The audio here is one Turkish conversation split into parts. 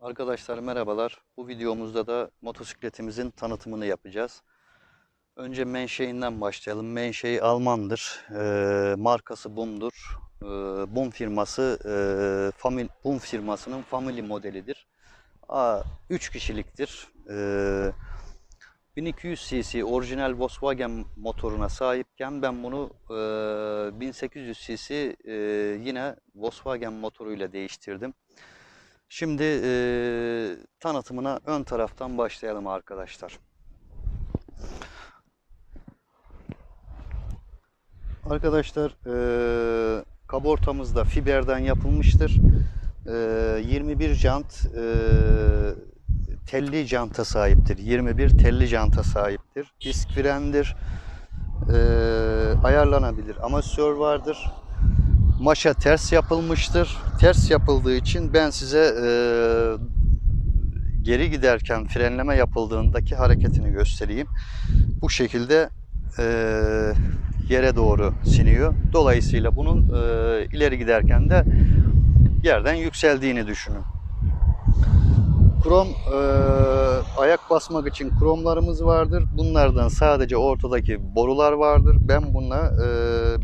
Arkadaşlar merhabalar. Bu videomuzda da motosikletimizin tanıtımını yapacağız. Önce menşeinden başlayalım. Menşei Almandır. Ee, markası Bum'dur. Ee, Bum firması e, family, Bum firmasının family modelidir. 3 kişiliktir. Ee, 1200 cc orijinal Volkswagen motoruna sahipken ben bunu e, 1800 cc e, yine Volkswagen motoruyla değiştirdim. Şimdi e, tanıtımına ön taraftan başlayalım arkadaşlar. Arkadaşlar e, kabortamız da fiberden yapılmıştır. E, 21 jant e, telli janta sahiptir. 21 telli janta sahiptir. Disk frendir. E, ayarlanabilir. Amatör vardır. Maşa ters yapılmıştır. Ters yapıldığı için ben size e, geri giderken frenleme yapıldığındaki hareketini göstereyim. Bu şekilde e, yere doğru siniyor. Dolayısıyla bunun e, ileri giderken de yerden yükseldiğini düşünün. Krom e, ayak basmak için kromlarımız vardır. Bunlardan sadece ortadaki borular vardır. Ben buna e,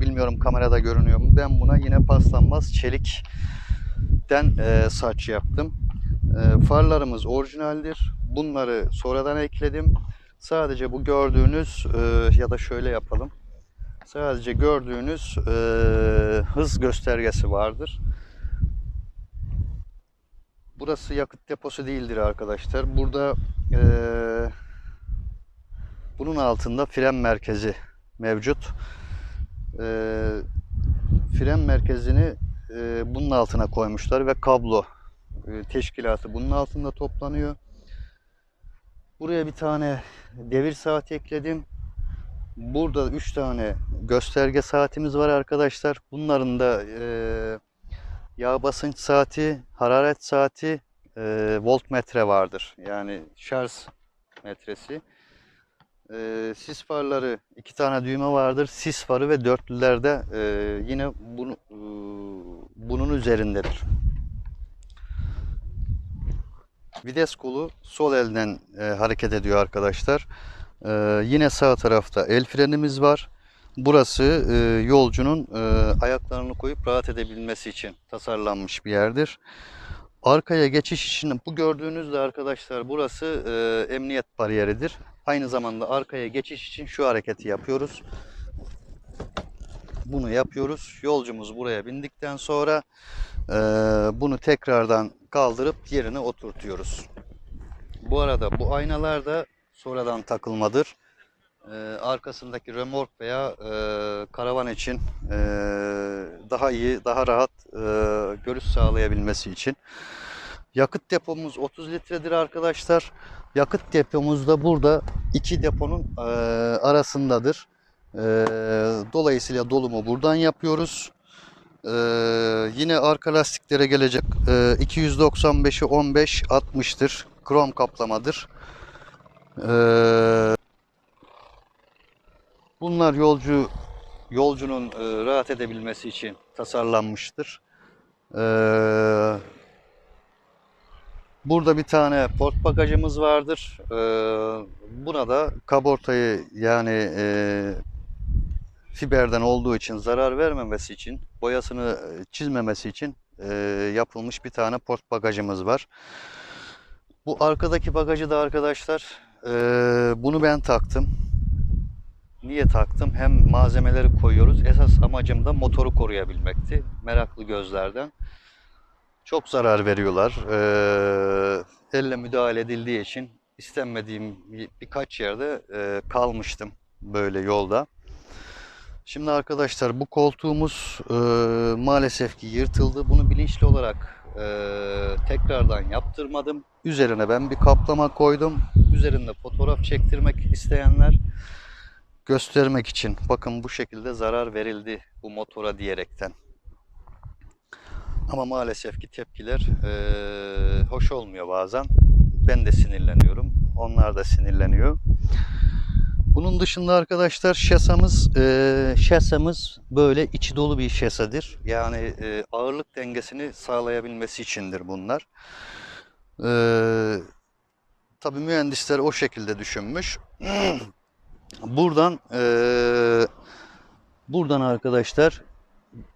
bilmiyorum kamerada görünüyor mu? Ben buna yine paslanmaz çelikten e, saç yaptım. E, farlarımız orijinaldir. Bunları sonradan ekledim. Sadece bu gördüğünüz e, ya da şöyle yapalım. Sadece gördüğünüz e, hız göstergesi vardır. Burası yakıt deposu değildir arkadaşlar. Burada eee, bunun altında fren merkezi mevcut. Eee, fren merkezini eee, bunun altına koymuşlar ve kablo eee, teşkilatı bunun altında toplanıyor. Buraya bir tane devir saati ekledim. Burada 3 tane gösterge saatimiz var arkadaşlar. Bunların da eee yağ basınç saati, hararet saati, e, voltmetre vardır. Yani şarj metresi. E, sis farları iki tane düğme vardır. Sis farı ve dörtlülerde e, yine bunu, e, bunun üzerindedir. Vites kolu sol elden e, hareket ediyor arkadaşlar. E, yine sağ tarafta el frenimiz var. Burası e, yolcunun e, ayaklarını koyup rahat edebilmesi için tasarlanmış bir yerdir. Arkaya geçiş için bu gördüğünüz de arkadaşlar burası e, emniyet bariyeridir. Aynı zamanda arkaya geçiş için şu hareketi yapıyoruz. Bunu yapıyoruz. Yolcumuz buraya bindikten sonra e, bunu tekrardan kaldırıp yerine oturtuyoruz. Bu arada bu aynalar da sonradan takılmadır. Ee, arkasındaki remork veya e, karavan için e, daha iyi, daha rahat e, görüş sağlayabilmesi için. Yakıt depomuz 30 litredir arkadaşlar. Yakıt depomuz da burada iki deponun e, arasındadır. E, dolayısıyla dolumu buradan yapıyoruz. E, yine arka lastiklere gelecek e, 295'i 15 60'tır. Krom kaplamadır. Eee Bunlar yolcu yolcunun e, rahat edebilmesi için tasarlanmıştır. Ee, burada bir tane port bagajımız vardır. Ee, buna da kabortayı yani e, fiberden olduğu için zarar vermemesi için, boyasını çizmemesi için e, yapılmış bir tane port bagajımız var. Bu arkadaki bagajı da arkadaşlar e, bunu ben taktım. Niye taktım? Hem malzemeleri koyuyoruz. Esas amacım da motoru koruyabilmekti. Meraklı gözlerden. Çok zarar veriyorlar. Ee, elle müdahale edildiği için istenmediğim birkaç yerde e, kalmıştım böyle yolda. Şimdi arkadaşlar bu koltuğumuz e, maalesef ki yırtıldı. Bunu bilinçli olarak e, tekrardan yaptırmadım. Üzerine ben bir kaplama koydum. Üzerinde fotoğraf çektirmek isteyenler göstermek için bakın bu şekilde zarar verildi bu motora diyerekten. Ama maalesef ki tepkiler eee, hoş olmuyor bazen. Ben de sinirleniyorum. Onlar da sinirleniyor. Bunun dışında arkadaşlar şasamız eee şasamız böyle içi dolu bir şasadır. Yani eee, ağırlık dengesini sağlayabilmesi içindir bunlar. Ee, tabii mühendisler o şekilde düşünmüş. Buradan eee, buradan arkadaşlar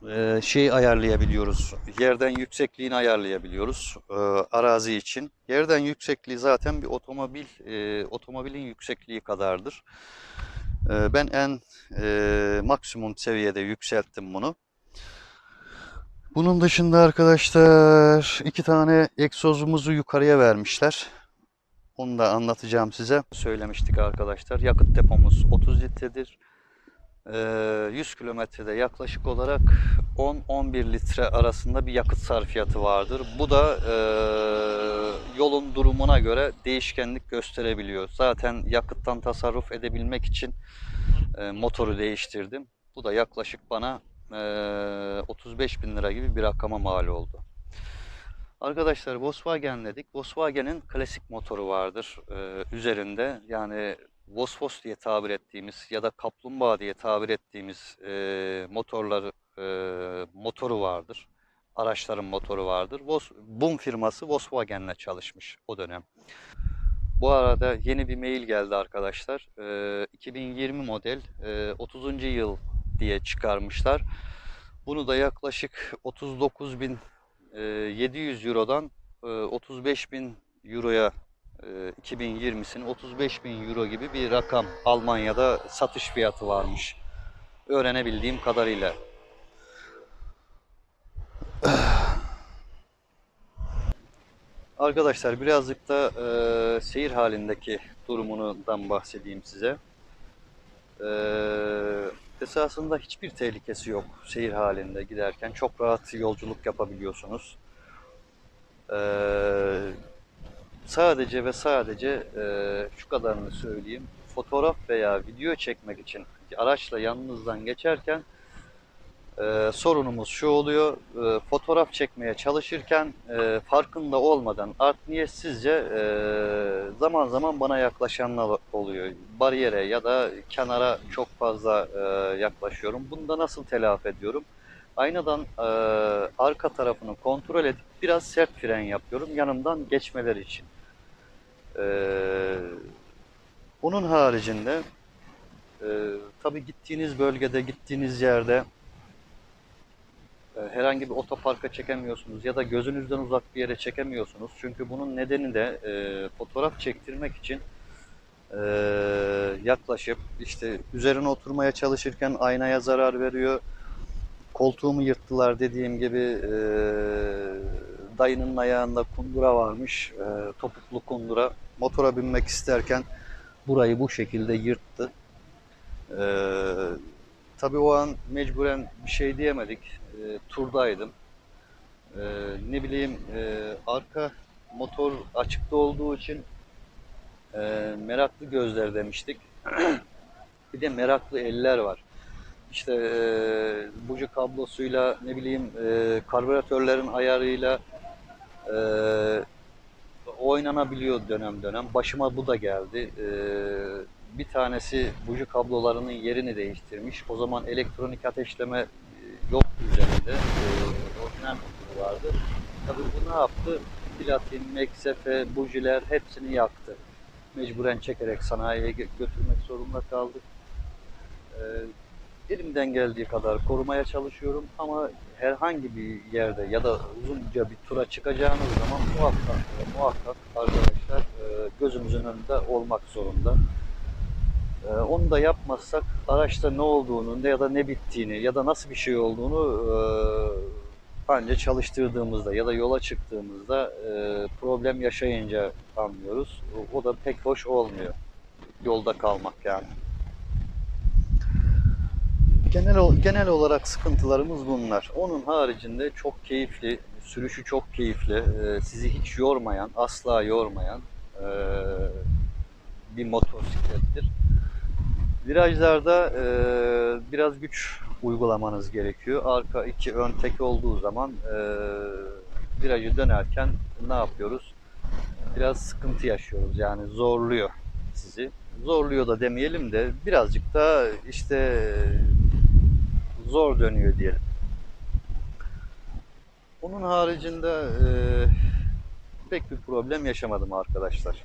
eee, şey ayarlayabiliyoruz. Yerden yüksekliğini ayarlayabiliyoruz eee, arazi için. Yerden yüksekliği zaten bir otomobil eee, otomobilin yüksekliği kadardır. Eee, ben en eee, maksimum seviyede yükselttim bunu. Bunun dışında arkadaşlar iki tane egzozumuzu yukarıya vermişler. Onu da anlatacağım size. Söylemiştik arkadaşlar. Yakıt depomuz 30 litredir. Ee, 100 kilometrede yaklaşık olarak 10-11 litre arasında bir yakıt sarfiyatı vardır. Bu da e, yolun durumuna göre değişkenlik gösterebiliyor. Zaten yakıttan tasarruf edebilmek için e, motoru değiştirdim. Bu da yaklaşık bana e, 35 bin lira gibi bir rakama mal oldu. Arkadaşlar Volkswagen dedik. Volkswagen'in klasik motoru vardır e, üzerinde. Yani Vosvos diye tabir ettiğimiz ya da kaplumbağa diye tabir ettiğimiz e, motorları e, motoru vardır. Araçların motoru vardır. Vos, BUM firması Volkswagen'le çalışmış o dönem. Bu arada yeni bir mail geldi arkadaşlar. E, 2020 model e, 30. yıl diye çıkarmışlar. Bunu da yaklaşık 39.700 Euro'dan e, 35.000 Euro'ya e, 2020'sinin 35.000 Euro gibi bir rakam Almanya'da satış fiyatı varmış. Öğrenebildiğim kadarıyla. Arkadaşlar birazcık da e, seyir halindeki durumundan bahsedeyim size. E, esasında hiçbir tehlikesi yok seyir halinde giderken. Çok rahat yolculuk yapabiliyorsunuz. E, sadece ve sadece e, şu kadarını söyleyeyim. Fotoğraf veya video çekmek için araçla yanınızdan geçerken ee, sorunumuz şu oluyor, e, fotoğraf çekmeye çalışırken e, farkında olmadan art niyetsizce e, zaman zaman bana yaklaşanlar oluyor. Bariyere ya da kenara çok fazla e, yaklaşıyorum. Bunu da nasıl telafi ediyorum? Aynadan e, arka tarafını kontrol edip biraz sert fren yapıyorum yanımdan geçmeleri için. E, bunun haricinde e, tabii gittiğiniz bölgede, gittiğiniz yerde e, herhangi bir otoparka çekemiyorsunuz ya da gözünüzden uzak bir yere çekemiyorsunuz. Çünkü bunun nedeni de e, fotoğraf çektirmek için e, yaklaşıp işte üzerine oturmaya çalışırken aynaya zarar veriyor. Koltuğumu yırttılar dediğim gibi e, dayının ayağında kundura varmış, e, topuklu kundura. Motora binmek isterken burayı bu şekilde yırttı. E, tabii o an mecburen bir şey diyemedik e, turdaydım. E, ne bileyim e, arka motor açıkta olduğu için e, meraklı gözler demiştik. bir de meraklı eller var. İşte e, buji kablosuyla ne bileyim e, karbüratörlerin ayarıyla e, oynanabiliyor dönem dönem. Başıma bu da geldi. E, bir tanesi buji kablolarının yerini değiştirmiş. O zaman elektronik ateşleme yok üzerinde. E, orijinal motoru vardı. Tabii bu ne yaptı? Platin, meksefe, bujiler hepsini yaktı. Mecburen çekerek sanayiye götürmek zorunda kaldık. E, elimden geldiği kadar korumaya çalışıyorum ama herhangi bir yerde ya da uzunca bir tura çıkacağınız zaman muhakkak muhakkak arkadaşlar e, gözümüzün önünde olmak zorunda. Ee, onu da yapmazsak araçta ne olduğunu ya da ne bittiğini ya da nasıl bir şey olduğunu e, anca çalıştırdığımızda ya da yola çıktığımızda e, problem yaşayınca anlıyoruz. O, da pek hoş olmuyor. Yolda kalmak yani. Genel, genel olarak sıkıntılarımız bunlar. Onun haricinde çok keyifli, sürüşü çok keyifli, e, sizi hiç yormayan, asla yormayan e, bir motosiklettir. Virajlarda e, biraz güç uygulamanız gerekiyor. Arka iki ön tek olduğu zaman e, virajı dönerken ne yapıyoruz? Biraz sıkıntı yaşıyoruz yani zorluyor sizi. Zorluyor da demeyelim de birazcık da işte zor dönüyor diyelim. Onun haricinde e, pek bir problem yaşamadım arkadaşlar.